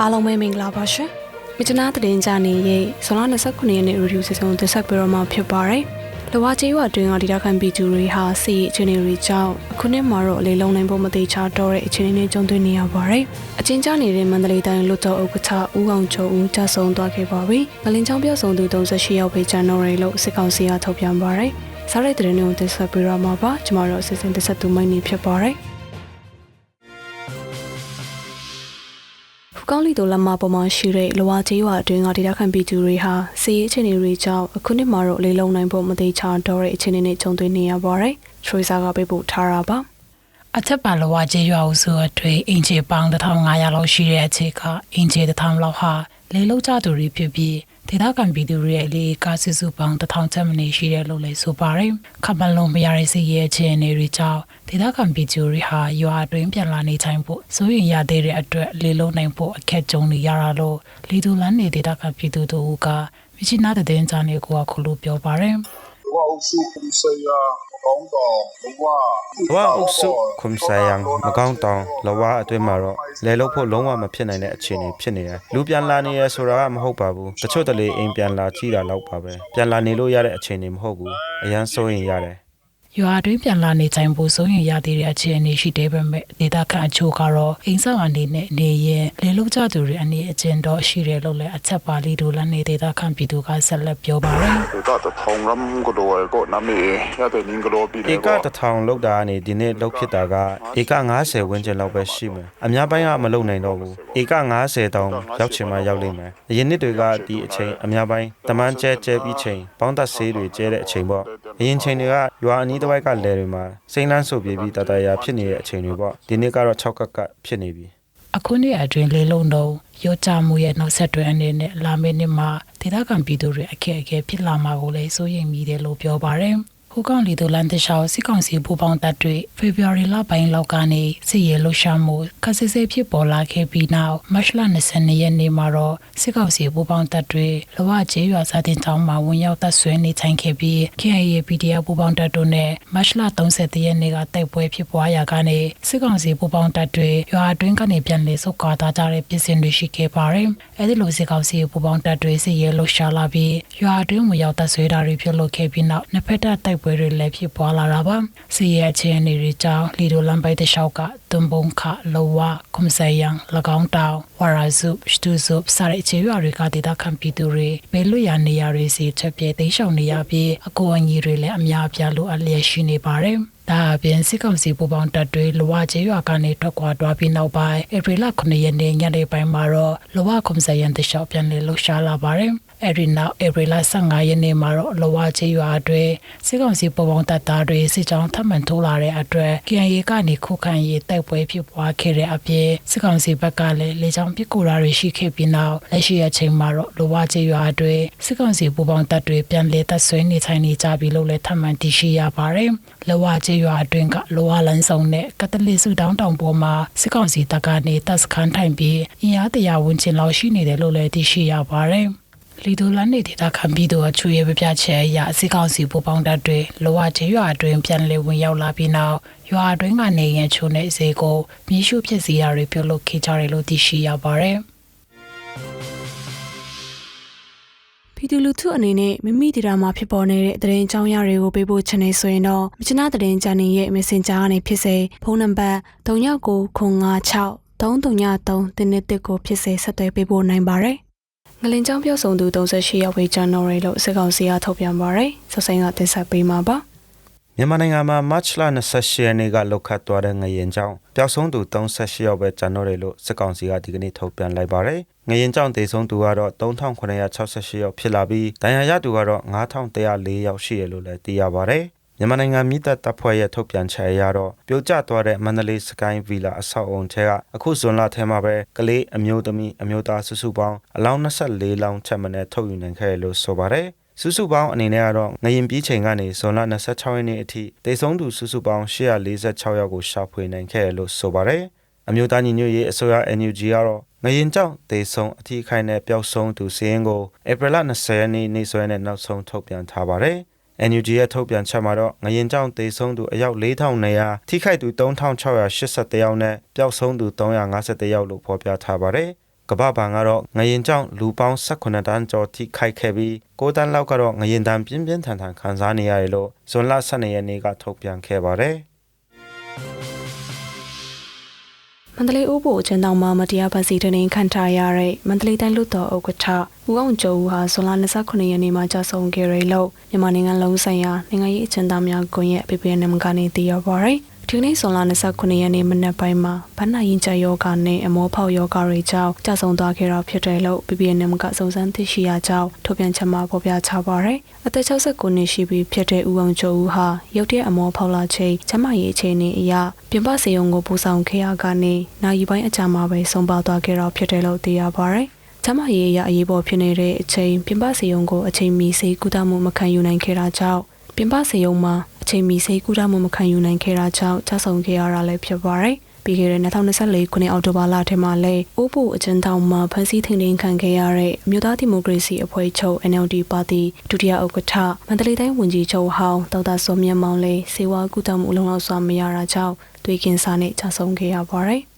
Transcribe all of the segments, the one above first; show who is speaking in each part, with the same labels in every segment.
Speaker 1: အားလုံးပဲမင်္ဂလာပါရှင်မြစ်တနာသတင်းကြနေရဲ့ဇွန်လ29ရက်နေ့ရီဒီယိုစီစဉ်တင်ဆက်ပေးတော့မှာဖြစ်ပါတယ်လဝကျေးရွာတွင်ကဒေတာခံပြည်သူတွေဟာစီအခြေအနေတွေကြောင့်အခုနှစ်မှာတော့အလေးလုံးနိုင်ဖို့မသေးချာတော့တဲ့အခြေအနေတွေကြုံတွေ့နေရပါတယ်အချင်းချနေတဲ့မန္တလေးတိုင်းလွတ်တော်ဥက္ကဋ္ဌဦးအောင်ကျော်ဦးကြဆုံသွားခဲ့ပါပြီငလင်းချောင်းပြောက်ဆုံးသူ38ယောက်ပဲကျန်တော့တယ်လို့စစ်ကောင်စီကထုတ်ပြန်ပါတယ်စားတဲ့တဲ့တွေကိုတင်ဆက်ပေးတော့မှာပါကျမတို့အစီအစဉ်တင်ဆက်သူမိုင်းနေဖြစ်ပါတယ် ကောင်းလီတို့လက်မပေါ်မှာရှိတဲ့လဝကျေးရွာအတွင်းကဒေတာခံပြည်သူတွေဟာစီးရေးအခြေအနေတွေကြောင့်အခုနှစ်မှာတော့လေးလုံးနိုင်ဖို့မသေးချာတော့တဲ့အခြေအနေနဲ့ကြုံတွေ့နေရပါတယ်။ထရီဆာကပေးပို့ထားတာပါ
Speaker 2: အထက်ပါလဝကျေးရွာဦးစုအထွေအင်ဂျီပေါင်း1500လောက်ရှိတဲ့အချိန်ကအင်ဂျီ1000လောက်ဟာလေလုံးကြသူတွေဖြစ်ပြီး ဒေသခံပြည်သူတွေရဲ့လေကားစုစုပေါင်းတထောင်ချက်မနေရှိတယ်လို့လည်းဆိုပါတယ်။ခမလုံးမရတဲ့စီရဲ့အခြေအနေတွေကြောင့်ဒေသခံပြည်သူတွေဟာရွာအတွင်းပြန်လာနေထိုင်ဖို့စိုးရိမ်ရသေးတဲ့အတွက်လေလုံးနိုင်ဖို့အခက်ကြုံနေရတာလို့လီတူလန်နေဒေသခံပြည်သူတို့ကမြစ်နာတဲ့တဲ့င်းချာနေကိုကခုလိုပြောပါတယ်။
Speaker 3: ဘောအုပ်စုကဆိုရာ 到我။
Speaker 4: ဝါအုပ်စုခွန်ဆိုင်ယံမကောင်းတောင်လဝါအတွင်းမှာတော့လဲလို့ဖို့လုံးဝမဖြစ်နိုင်တဲ့အခြေအနေဖြစ်နေတယ်။လူပြန်လာနေရဆိုတာကမဟုတ်ပါဘူး။တချို့တလေအိမ်ပြန်လာကြည့်တာတော့ပါပဲ။ပြန်လာနေလို့ရတဲ့အခြေအနေမဟုတ်ဘူး။အရန်စိုးရင်ရတယ်။
Speaker 2: ရွာတွင်းပြန်လာနေချိန်ပိုဆိုရင်ရသေးတဲ့အခြေအနေရှိသေးပေမဲ့ဒေသခံအချို့ကတော့အိမ်ဆောင်အနေနဲ့နေရင်လေလုံကြသူတွေအနေအချင်းတော့ရှိတယ်လို့လည်းအချက်ပါလေးတို့လည်းနေဒေသခံပြည်သူကဆက်လက်ပြောပါတယ်
Speaker 3: ဒေသတထောင်ရမ်ကတော့ကိုနာမည်ရတဲ့နင်း
Speaker 5: ကတော့ပြည်တ
Speaker 4: ယ်ကဧကတထောင်လောက်တာကနေဒီနေ့လောက်ဖြစ်တာကဧက90ဝန်းကျင်လောက်ပဲရှိမယ်အများပိုင်းကမလုံနိုင်တော့ဘူးဧက90တောင်ရောက်ချင်မှရောက်လိမ့်မယ်အရင်နှစ်တွေကဒီအချိန်အများပိုင်းတမန်ကျဲကျဲပြီးချိန်ပေါင်းသက်ဆေးတွေကျဲတဲ့အချိန်ပေါ့အရင်ချိန်တွေကရွာအနီးတစ်ဝိုက်ကလယ်တွေမှာစိမ့်လန်းဆုပ်ပြေးပြီးတတရာဖြစ်နေတဲ့အချိန်တွေပေါ့ဒီနေ့ကတော့6ကက်ကက်ဖြစ်နေပြီ
Speaker 2: အခုနေ့အတွင်းလေလုံးတော့ရောကြမှုရဲ့နောက်ဆက်တွဲအနေနဲ့လာမယ့်နှစ်မှာဒေတာခန့်ပြည်သူတွေအခက်အခဲဖြစ်လာမှာကိုလည်းစိုးရိမ်မိတယ်လို့ပြောပါတယ် ဟိုကောင်လီဒိုလန်တရှောင်းစစ်ကောင်စီဘူပေါင်းတပ်တွေဖေဖော်ဝါရီလပိုင်းလောက်ကနေစစ်ရေးလှုပ်ရှားမှုခက်စစ်စစ်ဖြစ်ပေါ်လာခဲ့ပြီးနောက်မတ်လ22ရက်နေ့မှာတော့စစ်ကောင်စီဘူပေါင်းတပ်တွေလဝကျေးရွာစာတင်တောင်းမှာဝင်ရောက်တပ်ဆွဲနေထိုင်ခဲ့ပြီး KIA PDF ဘူပေါင်းတပ်တို့နဲ့မတ်လ30ရက်နေ့ကတိုက်ပွဲဖြစ်ပွားရာကနေစစ်ကောင်စီဘူပေါင်းတပ်တွေရွာအတွင်းကနေပြန်လည်ဆုတ်ခွာသွားကြတဲ့ပြည်စင်တွေရှိခဲ့ပါတယ်။အဲဒီလိုစစ်ကောင်စီဘူပေါင်းတပ်တွေစစ်ရေးလှုပ်ရှားလာပြီးရွာအတွင်းဝင်ရောက်တပ်ဆွဲတာတွေပြုလုပ်ခဲ့ပြီးနောက်နှစ်ဖက်တပ်တိုက်ပွဲတွေလည်းဖြစ်ပွားလာတာပါစစ်ရဲ့အခြေအနေတွေကြောင့်လီဒိုလမ်ပိုက်တလျှောက်ကတွန်ဘုံခလောဝကွန်ဆယ်ယံ၎င်းတောင်ဝါရာစုစတူဇုပ်စတဲ့အခြေရွာတွေကဒေသခံပြည်သူတွေဘယ်လွတ်ရနေရတွေစီချက်ပြဲတိတ်ရှောင်နေရပြီးအကူအညီတွေလည်းအများအပြားလိုအပ်လျက်ရှိနေပါတယ်ဒါအပြင်စစ်ကောင်စီပူပေါင်းတပ်တွေလဝကျေးရွာကနေထွက်ခွာသွားပြီးနောက်ပိုင်းဧပြီလ9ရက်နေ့ညနေပိုင်းမှာတော့လဝကွန်ဆယ်ယန်တလျှောက်ပြန်လည်လှုပ်ရှားလာပါတယ် အဲဒီနောက်ဧပြီလ15ရက်နေ့မှာတော့လဝချေရွာအတွင်းစစ်ကောင်စီပေါ်ပေါင်းတပ်သားတွေစစ်ကြောင်းထပ်မံထိုးလာတဲ့အတွက် KNY ကနေခုခံရေးတိုက်ပွဲဖြစ်ပွားခဲ့တဲ့အပြင်စစ်ကောင်စီဘက်ကလည်းလေကြောင်းပစ်ကူတာတွေရှိခဲ့ပြီးနောက်လက်ရှိအချိန်မှာတော့လဝချေရွာအတွင်းစစ်ကောင်စီပေါ်ပေါင်းတပ်တွေပြန်လည်တပ်ဆွဲနေထိုင်နေကြပြီလို့လည်းထပ်မံသိရှိရပါတယ်လဝချေရွာအတွင်းကလဝလန်းဆောင်နဲ့ကတလစ်စုတောင်းတောင်ပေါ်မှာစစ်ကောင်စီတပ်ကနေတပ်စခန်းထိုင်ပြီးအင်အားတရာဝန်းကျင်လောက်ရှိနေတယ်လို့လည်းသိရှိရပါတယ် လီဒိုလန်နေဒေတာခံပြီးတော့ချူရဲပြပြချဲအရာစစ်ကောင်စီပူပေါင်းတပ်တွေလောဝကျေးရွာအတွင်းပြန်လည်ဝင်ရောက်လာပြီးနောက်ရွာအတွင်းကနေရန်ချိုနေစေကိုမြေရှုဖြစ်စီရာတွေပြုလုပ်ခဲ့ကြတယ်လို့သိရှိရပါတယ်
Speaker 1: ပြည်သူလူထုအနေနဲ့မိမိဒေတာမှာဖြစ်ပေါ်နေတဲ့သတင်းအကြောင်းအရာတွေကိုပေးပို့ချင်နေဆိုရင်တော့မြချနာသတင်းချန်နယ်ရဲ့ Messenger ကနေဖြစ်စေဖုန်းနံပါတ်3996 333တင်းနဲ့တစ်ကိုဖြစ်စေဆက်သွယ်ပေးပို့နိုင်ပါတယ်။ ငလင်ကြောင်ပြောဆောင်သူ38ရောက်ဝေးကျန်တော်ရီလို့စစ်ကောင်စီကထုတ်ပြန်ပါတယ်။ဆက်ဆိုင်ကတင်ဆက်ပေးမှာပါ။
Speaker 4: မြန်မာနိုင်ငံမှာမတ်လ28ရက်နေ့ကလောက်ခတ်သွားတဲ့ငရင်ကြောင့်ပျောက်ဆုံးသူ38ယောက်ပဲကျန်တော့တယ်လို့စစ်ကောင်စီကဒီကနေ့ထုတ်ပြန်လိုက်ပါတယ်။ငရင်ကြောင့်ဒေဆုံးသူကတော့3968ယောက်ဖြစ်လာပြီးဒဏ်ရာရသူကတော့9104ယောက်ရှိတယ်လို့လည်းသိရပါတယ်။ မြန်မာနိုင်ငံမြစ်တပ်တပ်ဖွဲ့ရဲ့ထုတ်ပြန်ချက်အရတော့ပြိုကျသွားတဲ့မန္တလေးစကိုင်းဗီလာအဆောက်အုံထဲကအခုဇွန်လထဲမှာပဲကလေးအမျိုးသမီးအမျိုးသားစုစုပေါင်းအလောင်း24လောင်းချက်မနဲ့ထုတ်ယူနိုင်ခဲ့တယ်လို့ဆိုပါတယ်။စုစုပေါင်းအနေနဲ့ကတော့ငရင်ပြီးချိန်ကနေဇွန်လ26ရက်နေ့အထိတိတ်ဆုံးသူစုစုပေါင်း846ယောက်ကိုရှာဖွေနိုင်ခဲ့တယ်လို့ဆိုပါတယ်။အမျိုးသားညီညွတ်ရေးအစိုးရ NUG ကတော့ငရင်ကြောင့်တေဆုံးအထီးခိုင်နဲ့ပျောက်ဆုံးသူစည်ရင်ကိုဧပြီလ20ရက်နေ့နေ့စွဲနဲ့နောက်ဆုံးထုတ်ပြန်ထားပါတယ်။ NUG ရဲ့ထုတ်ပြန်ချက်မှာတော့ငရင်ကြောင့်တေဆုံးသူအယောက်4200ထိခိုက်သူ3681ယောက်နဲ့ပျောက်ဆုံးသူ351ယောက်လို့ဖော်ပြထားပါတယ်။ကမ္ဘာဘဏ်ကတော့ငရင်ကြောင့်လူပေါင်း18တန်းကျော်ထိခိုက်ခဲ့ပြီး9တန်းလောက်ကတော့ငရင်တန်းပြင်းပြင်းထန်ထန်ခံစားနေရတယ်လို့ဇွန်လ12ရက်နေ့ကထုတ်ပြန်ခဲ့ပါတယ်။
Speaker 1: မန္တလေးဥပိုလ်အကျဉ်းထောင်မှာမတရားဖန်ဆီးတင်ခံထားရတဲ့မန္တလေးတိုင်းလူတော်ဥက္ကဋ္ဌဦးအောင်ကျော်ဦးဟာဇွန်လ29ရက်နေ့မှာကြာဆုံးခဲ့ရလို့မြန်မာနိုင်ငံလုံးဆိုင်ရာနိုင်ငံရေးအကျဉ်းသားများကွန်ရက် PPNM ကနေသိရပါရယ် ဒီကနေ့ဇွန်လ29ရက်နေ့မနက်ပိုင်းမှာဗန္နာရင်ကျယောဂနဲ့အမောဖောက်ယောဂတွေကြောင့်ကြာဆုံးသွားခဲ့တာဖြစ်တယ်လို့ PPNM ကစုံစမ်းသိရှိရကြောင်းထုတ်ပြန်ချက်မှာဖော်ပြချပါရယ်အသက်69နှစ်ရှိပြီဖြစ်တဲ့ဦးအောင်ကျော်ဦးဟာရုတ်တရက်အမောဖောက်လာချိန်ကျမရေးအခြေအနေအရပြင်ပစေယုံကိုပူဆောင်ခဲ့ရကနေနိုင်ပိုင်းအကြာမှာပဲဆုံးပါသွားခဲ့တာဖြစ်တယ်လို့သိရပါရယ်ကျမရေးရအရေးပေါ်ဖြစ်နေတဲ့အချိန်ပြင်ပစေယုံကိုအချိန်မီစေကူတာမှုမခံယူနိုင်ခဲ့တာကြောင့် ပြင်ပစေယုံမှာအချိန်မီစေကူတာမှုမခံယူနိုင်ခဲ့တာကြောင့်ကြာဆုံးခဲ့ရတာလည်းဖြစ်ပါတယ်။ပြီးခဲ့တဲ့2024ခုနှစ်အောက်တိုဘာလထဲမှာလည်းအိုးဖို့အကျဉ်းထောင်မှာဖမ်းဆီးထိန်သိမ်းခံခဲ့ရတဲ့အမျိုးသားဒီမိုကရေစီအဖွဲ့ချုပ် NLD ပါတီဒုတိယဥက္ကဋ္ဌမန္တလေးတိုင်းဝန်ကြီးချုပ်ဟောင်းဒေါက်တာစောမြတ်မောင်လည်းစေဝါကူတာမှုအလုံးလောက်စွာမရတာကြောင့်သွေးကင်းစားနဲ့ကြာဆုံးခဲ့ရပါတယ်။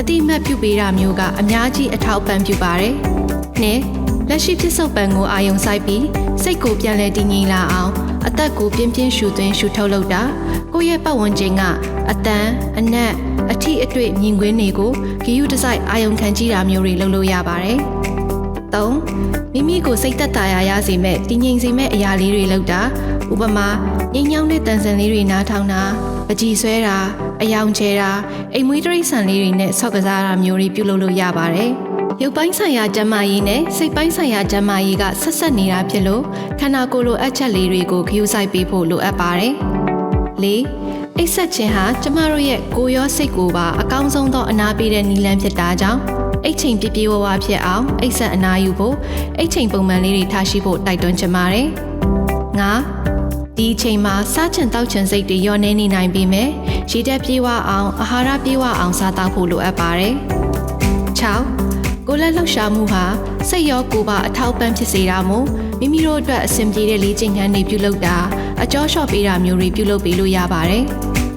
Speaker 6: အတိအမှတ်ပြုပေးတာမျိုးကအများကြီးအထောက်ပံ့ပြုပါတယ်။နှစ်လက်ရှိဖြစ်စုပ်ပံကိုအာယုံဆိုင်ပြီးစိတ်ကိုပြန်လဲတည်ငြိမ်လာအောင်အသက်ကိုပြင်းပြင်းရှူသွင်းရှူထုတ်လုပ်တာကိုယ့်ရဲ့ပတ်ဝန်းကျင်ကအတန်အနက်အထီးအတွေ့မြင်ကွင်းတွေကိုဂီယူတစိုက်အာယုံခံကြည့်တာမျိုးတွေလုပ်လို့ရပါတယ်။ ၃မိမိကိုစိတ်သက်သာရာရစေမဲ့တည်ငြိမ်စေမဲ့အရာလေးတွေလုပ်တာဥပမာငြိမ်ညောင်းတဲ့တန်စင်လေးတွေနားထောင်တာပကြီးဆွဲတာအယောင်ချဲတာအိမ်မွေးတရိတ်ဆန်လေးတွေနဲ့ဆော့ကစားတာမျိုးတွေပြုလုပ်လို့ရပါတယ်။ရုပ်ပိုင်းဆိုင်ရာကျန်းမာရေးနဲ့စိတ်ပိုင်းဆိုင်ရာကျန်းမာရေးကဆက်ဆက်နေတာဖြစ်လို့ခန္ဓာကိုယ်လိုအပ်ချက်လေးတွေကိုဂရုစိုက်ပေးဖို့လိုအပ်ပါတယ်။၄အိတ်ဆက်ခြင်းဟာကျမတို့ရဲ့ကိုယ်ရောစိတ်ကိုပါအကောင်းဆုံးသောအနာပေးတဲ့နည်းလမ်းဖြစ်တာကြောင့် အိတ်ချိန်ပြပြဝဝဖြစ်အောင်အိတ်ဆက်အနာယူဖို့အိတ်ချိန်ပုံမှန်လေးတွေထားရှိဖို့တိုက်တွန်းချင်ပါတယ်။၅ဒီအချိန်မှာစားချင်တောက်ချင်စိတ်တွေညှော်နေနေနိုင်ပြီမယ်။ရေတက်ပြေးဝအောင်အာဟာရပြေးဝအောင်စားတောက်ဖို့လိုအပ်ပါတယ်။6ကိုယ်လက်လှုပ်ရှားမှုဟာစိတ်ရောကိုယ်ပါအထောက်ပံ့ဖြစ်စေတာမို့မိမိတို့အတွက်အဆင်ပြေတဲ့လေ့ကျင့်ခန်းတွေပြုလုပ်တာအကျော်လျှော့ပေးတာမျိုးတွေပြုလုပ်ပေးလို့ရပါတယ်။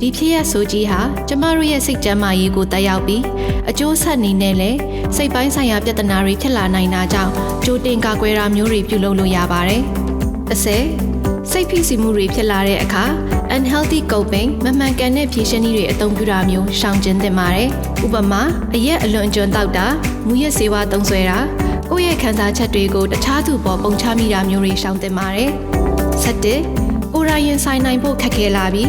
Speaker 6: ဒီဖြစ်ရဆိုကြီးဟာကျမတို့ရဲ့စိတ်ကျန်းမာရေးကိုတက်ရောက်ပြီးအကျိုးဆက်အနေနဲ့လည်းစိတ်ပိုင်းဆိုင်ရာပြဿနာတွေဖြစ်လာနိုင်တာကြောင့်ကြိုတင်ကာကွယ်တာမျိုးတွေပြုလုပ်လို့ရပါတယ်။တစ်ဆယ်စိတ်ဖိစီးမှုတွေဖြစ်လာတဲ့အခါ unhealthy coping မမှန်ကန်တဲ့ဖြေရှင်းနည်းတွေအသုံးပြုတာမျိုးရှောင်ကျဉ်သင့်ပါတယ်။ဥပမာအရက်အလွန်အကျွံတောက်တာမူရက်ဆေးဝါးသုံးစွဲတာကိုယ့်ရဲ့ခံစားချက်တွေကိုတခြားသူပေါ်ပုံချမိတာမျိုးတွေရှောင်သင့်ပါတယ်။ဆက်တစ်ကိုယ်တိုင်ရင်ဆိုင်နိုင်ဖို့ခက်ခဲလာပြီး